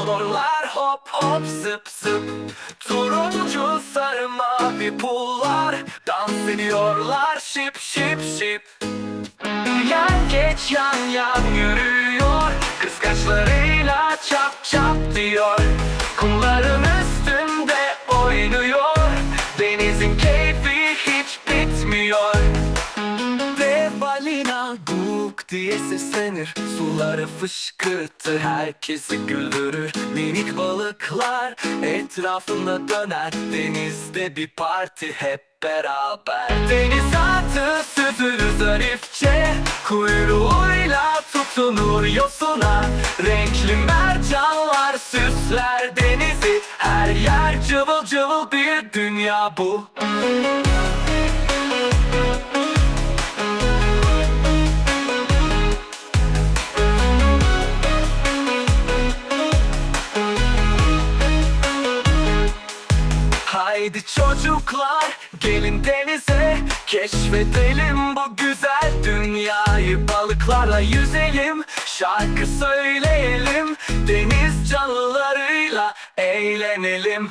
Motorlar hop hop zıp zıp. Turuncu sarı mavi pullar. Dans ediyorlar şip şip şip Yan geç yan yan yürüyor. Kıskaçlarıyla çap çap diyor. Kumların üstünde oynuyor. Denizin keyfi hiç bitmiyor. Dev balina guk diye seslenir. Suları fışkırtır herkesi güldürür. Minik balıklar etrafında döner. Denizde bir parti hep beraber. Deniz atı süzülür zarifçe. Kuyruğuyla tutunur yosuna. Renkli mercanlar süsler denizi. Her yer cıvıl cıvıl bir dünya bu Haydi çocuklar gelin denize. Keşfedelim bu güzel dünyayı. Balıklarla yüzelim Şarkı söyleyelim. Deniz canlılarıyla eğlenelim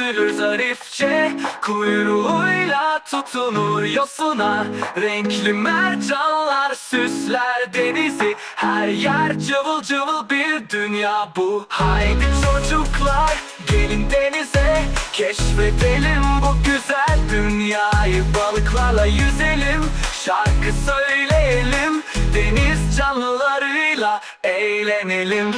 süzülür zarifçe Kuyruğuyla tutunur yosuna. Renkli mercanlar süsler denizi Her yer cıvıl cıvıl bir dünya bu. Haydi çocuklar gelin denize Keşfedelim bu güzel dünyayı. Balıklarla yüzelim Şarkı söyleyelim Deniz canlılarıyla eğlenelim